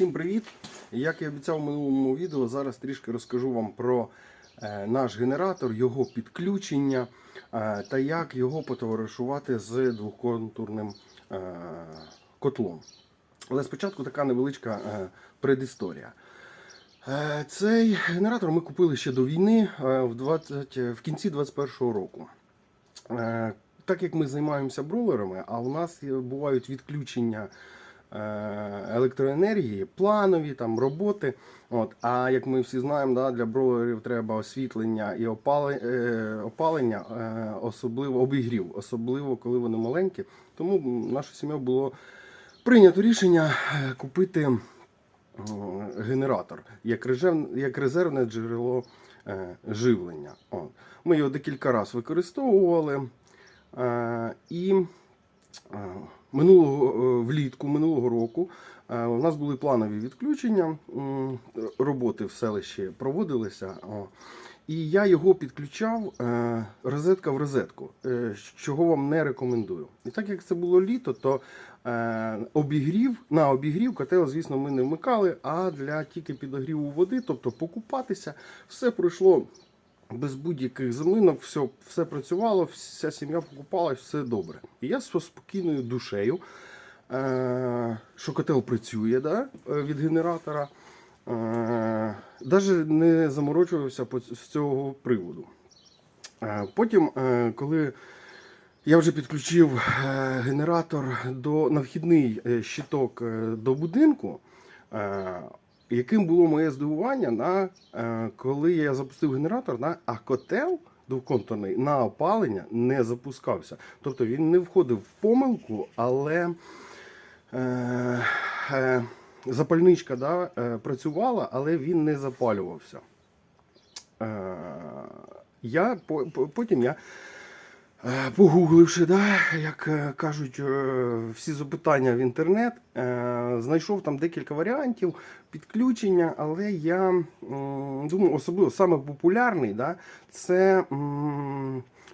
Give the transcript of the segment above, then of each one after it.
Всім привіт! Як і обіцяв в минулому відео, зараз трішки розкажу вам про е, наш генератор, його підключення е, та як його потоваришувати з двоконтурним е, котлом. Але спочатку така невеличка предісторія. Цей генератор ми купили ще до війни в, 20, в кінці 2021 року. Так як ми займаємося бролерами, а у нас бувають відключення електроенергії, планові там роботи. От. А як ми всі знаємо, да, для бролерів треба освітлення і е, опалення, е, особливо обігрів, особливо коли вони маленькі. Тому наша сім'я було прийнято рішення е, купити генератор як, резерв, як резервне джерело е, живлення. От. Ми його декілька разів використовували. Е, і е, минулого е, влітку минулого року е, у нас були планові відключення. Роботи в селищі проводилися. І я його підключав е, розетка в розетку, чого вам не рекомендую. І так як це було літо, то обігрів на обігрів котел, звісно, ми не вмикали, а для тільки підогріву води, тобто покупатися, все пройшло без будь-яких заминок, все, все працювало, вся сім'я покупалась, все добре. І я зі спокійною душею, е, що котел працює да, е, від генератора, е, навіть не заморочувався з цього приводу. Е, Потім, е, коли я вже підключив е, генератор до, на вхідний е, щиток до будинку, яким було моє здивування, на, е, коли я запустив генератор, на, а котел двоконтурний на опалення не запускався. Тобто він не входив в помилку, але е, е, запальничка да, е, працювала, але він не запалювався. Е, я, по- по- потім я Погугливши, да, як е, кажуть, е, всі запитання в інтернет, е, знайшов там декілька варіантів підключення, але я думаю, особливо саме популярний, да, це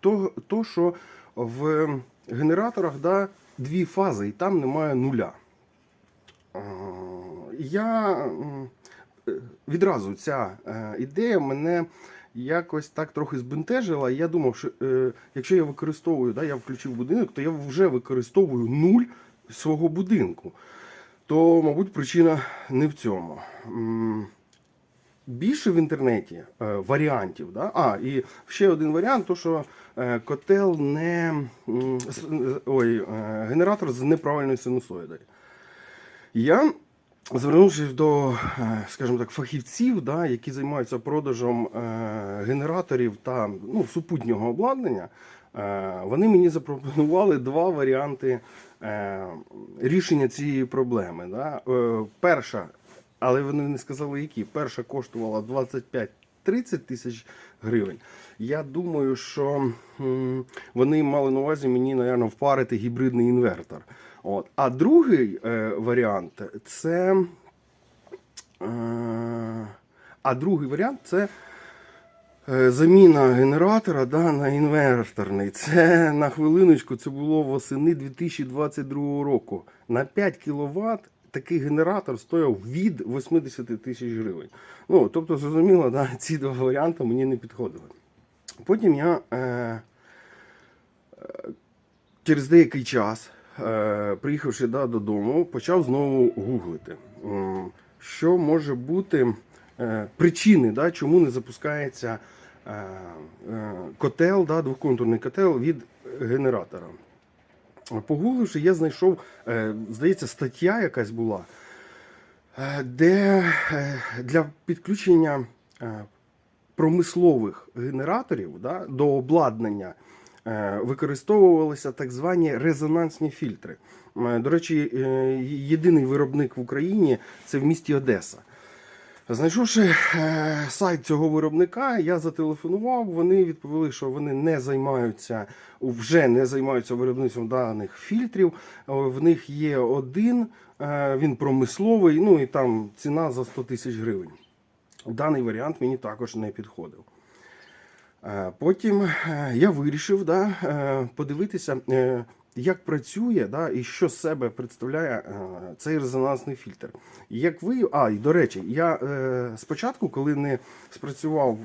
то, то, що в генераторах да, дві фази, і там немає нуля. Е, Я е, відразу ця е, ідея мене якось так трохи збентежила. Я думав, що е, якщо я використовую, да, я включив будинок, то я вже використовую нуль свого будинку. То, мабуть, причина не в цьому. Більше в інтернеті е, варіантів. Да? А, і ще один варіант, то що е, котел не ой, е, генератор з неправильною синусоїдою. Я Звернувшись до, е, скажімо так, фахівців, да, які займаються продажем е, генераторів та ну, супутнього обладнання, е, вони мені запропонували два варіанти рішення цієї проблеми. Да. Перша, але вони не сказали, які. Перша коштувала 25-30 тисяч гривень. Я думаю, що вони мали на увазі мені, напевно, впарити гібридний інвертор. От. А другий е, варіант це. Е, а другий варіант це е, заміна генератора да, на інверторний. Це на хвилиночку, це було восени 2022 року. На 5 кВт такий генератор стояв від 80 тисяч гривень. Ну, тобто, зрозуміло, да, ці два варіанти мені не підходили. Потім я. Е, через деякий час, е, приїхавши да, додому, почав знову гуглити, що може бути е, причини, да, чому не запускається е, е, котел, да, двоконтурний котел від генератора. Погугливши, я знайшов, е, здається, стаття якась була, е, де е, для підключення е, промислових генераторів да, до обладнання е, використовувалися так звані резонансні фільтри. Е, До речі, е, єдиний виробник в Україні це в місті Одеса. Знайшовши е, сайт цього виробника, я зателефонував. Вони відповіли, що вони не займаються, вже не займаються виробництвом даних фільтрів. Е, В них є один, е, він промисловий, ну і там ціна за 100 тисяч гривень. Даний варіант мені також не підходив. Е, Потім е, я вирішив да, е, подивитися. як працює да, і що з себе представляє цей резонансний фільтр. Як ви, а, і до речі, я спочатку, коли не спрацював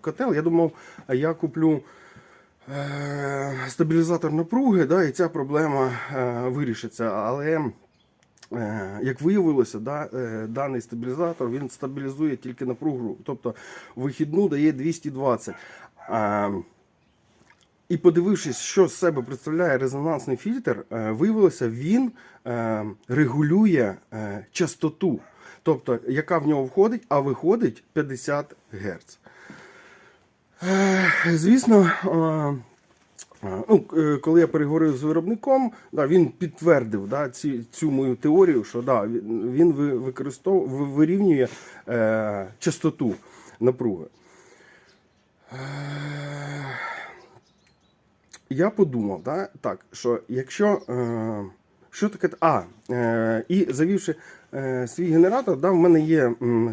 котел, я думав, я куплю стабілізатор напруги, да, і ця проблема вирішиться. Але Як виявилося, да, е, даний стабілізатор він стабілізує тільки напругу, тобто вихідну дає 220. А, і подивившись, що з себе представляє резонансний фільтр, е, виявилося, він е, регулює е, частоту, тобто яка в нього входить, а виходить 50 Гц. Е, Звісно, е, Ну, е, коли я переговорив з виробником, да, він підтвердив да, ці, цю мою теорію, що да, він використов, вирівнює е, частоту напруги. Е, я подумав, да, так, що якщо. Е, що таке? А, е, і завівши е, свій генератор, да, в мене є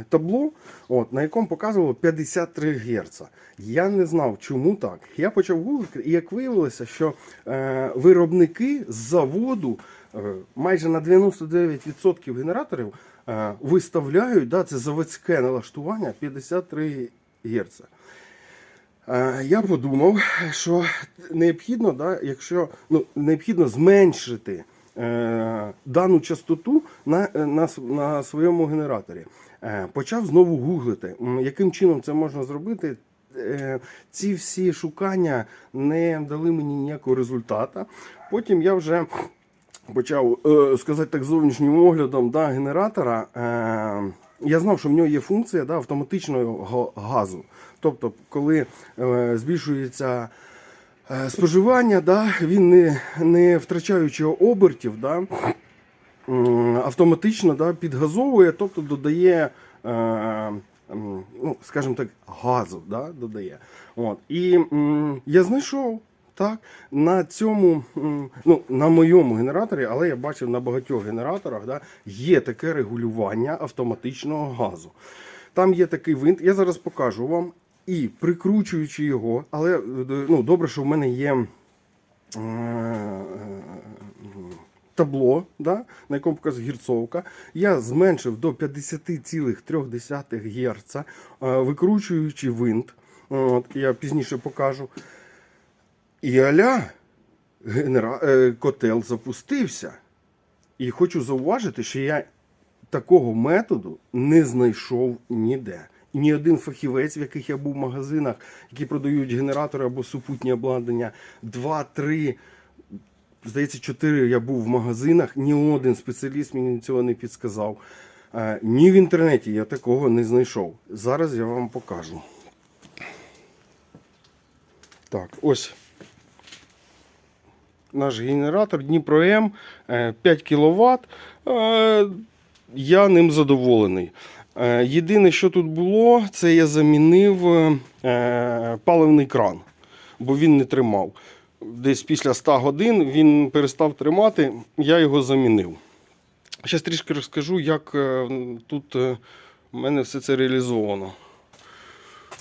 табло, от, на якому показувало 53 Гц. Я не знав, чому так. Я почав гуглити, і як виявилося, що е, виробники з заводу майже на 99% генераторів виставляють да, це заводське налаштування 53 Гц. Я подумав, що необхідно, да, якщо ну, необхідно зменшити дану частоту на, на, на своєму генераторі. Е, почав знову гуглити, яким чином це можна зробити. Е, ці всі шукання не дали мені ніякого результату. Потім я вже почав е, сказати так зовнішнім оглядом да, генератора. Е, я знав, що в нього є функція да, автоматичного газу. Тобто, коли е, збільшується е, споживання, да, він не, не втрачаючи обертів, да, автоматично да, підгазовує, тобто додає. Е, ну, скажімо так, газу да, додає. От. І я знайшов так, на цьому, ну, на моєму генераторі, але я бачив на багатьох генераторах, да, є таке регулювання автоматичного газу. Там є такий винт, я зараз покажу вам. І прикручуючи його, але е, ну, добре, що в мене є е, табло, да, на якому показує гірцовка. Я зменшив до 50,3 Гц, е, викручуючи винт. От, я пізніше покажу. І аля генера... е, котел запустився. І хочу зауважити, що я такого методу не знайшов ніде. Ні один фахівець, в яких я був в магазинах, які продають генератори або супутні обладнання, два-три, здається, чотири я був в магазинах, ні один спеціаліст мені цього не підсказав. Е, Ні в інтернеті я такого не знайшов. Зараз я вам покажу. Так, ось наш генератор Дніпро М е, 5 кВт. Я ним задоволений. Е, Єдине, що тут було, це я замінив е, паливний кран, бо він не тримав. Десь після 100 годин він перестав тримати, я його замінив. Зараз трішки розкажу, як е, тут в мене все це реалізовано.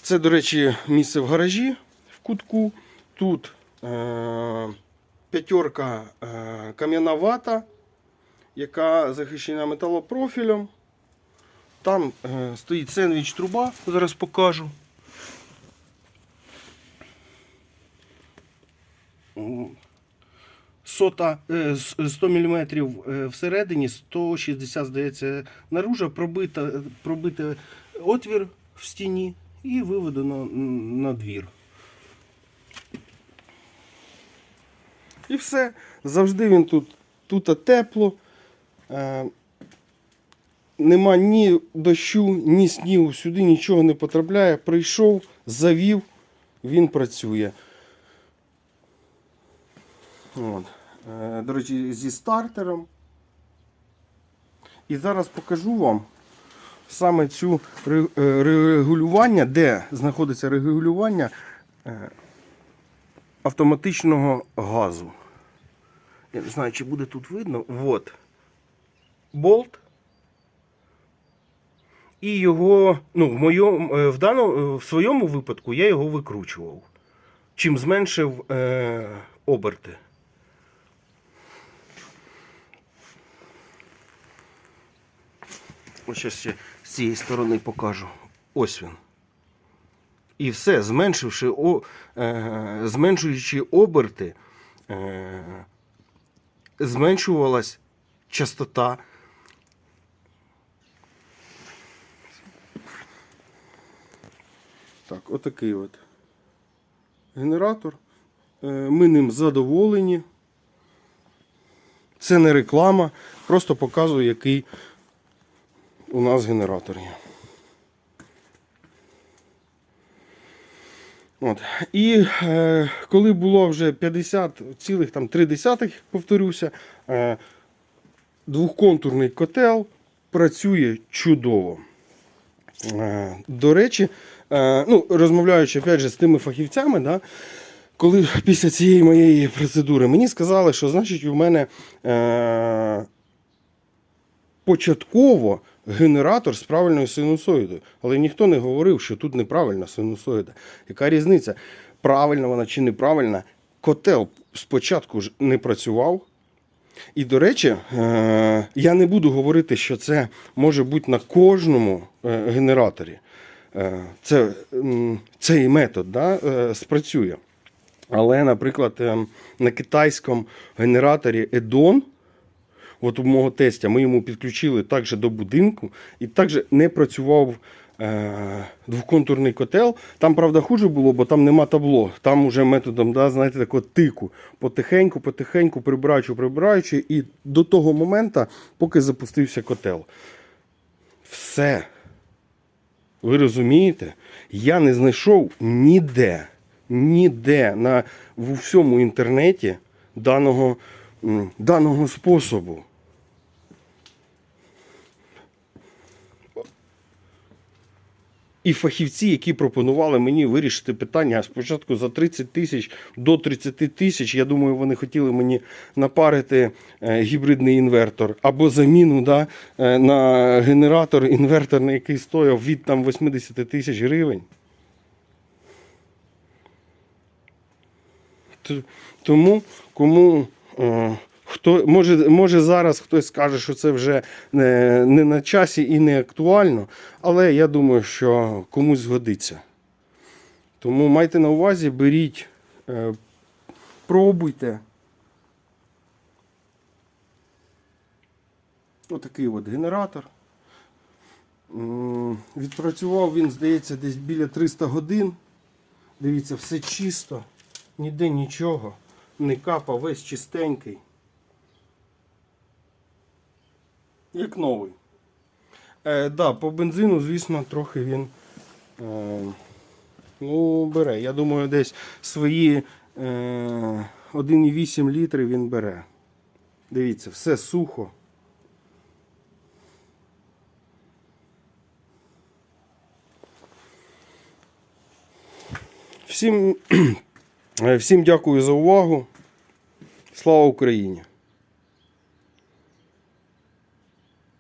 Це, до речі, місце в гаражі в кутку. Тут е, п'ятерка е, кам'яна вата, яка захищена металопрофілем. Там е, стоїть сендвіч труба, зараз покажу. Сота е, 100 мм всередині, 160, здається, наружа, пробита, пробити отвір в стіні і виведено на двір. І все. Завжди він тут, тут тепло. Нема ні дощу, ні снігу, сюди нічого не потрапляє. Прийшов, завів, він працює. От. Е, До речі, зі стартером. І зараз покажу вам саме цю е, регулювання, де знаходиться регулювання е, автоматичного газу. Я не знаю, чи буде тут видно. Вот. Болт і його, ну, в моєму, е, в, даному, е, в своєму випадку я його викручував. Чим зменшив е, оберти. Ось ще з цієї сторони покажу. Ось він. І все, зменшивши, о, е, зменшуючи оберти, е, зменшувалась частота. Так, отакий от генератор. Е, Ми ним задоволені. Це не реклама, просто показую, який у нас генератор є. От. І е, коли було вже 50,3, повторюся, е, двохконтурний котел працює чудово. Е, До речі, е, ну, розмовляючи опять же, з тими фахівцями, да, коли після цієї моєї процедури мені сказали, що значить у мене е, початково генератор з правильною синусоїдою. Але ніхто не говорив, що тут неправильна синусоїда. Яка різниця? Правильна вона чи неправильна? Котел спочатку ж не працював. І, до речі, е, я не буду говорити, що це може бути на кожному е, генераторі. Е, Це, цей метод да, спрацює. Але, наприклад, ем, на китайському генераторі Edon, от у мого тестя, ми йому підключили також до будинку, і також не працював двоконтурний котел. Там, правда, хуже було, бо там нема табло. Там уже методом, да, знаєте, такого тику. Потихеньку, потихеньку, прибираючи, прибираючи, і до того моменту, поки запустився котел. Все. Ви розумієте? Я не знайшов ніде, ніде на в всьому інтернеті даного, даного способу. І фахівці, які пропонували мені вирішити питання спочатку за 30 тисяч до 30 тисяч, я думаю, вони хотіли мені напарити е, гібридний інвертор або заміну да, е, на генератор інверторний, який стояв від там, 80 тисяч гривень. Тому кому. Хто може, може зараз хтось скаже, що це вже не, не на часі і не актуально, але я думаю, що комусь згодиться. Тому майте на увазі, беріть, е, пробуйте. Отакий от генератор. Відпрацював він, здається, десь біля 300 годин. Дивіться, все чисто, ніде нічого, не капа, весь чистенький. Як новий. Е, да, по бензину, звісно, трохи він е, ну, бере. Я думаю, десь свої е, 1,8 літри він бере. Дивіться, все сухо. Всім, е, всім дякую за увагу. Слава Україні!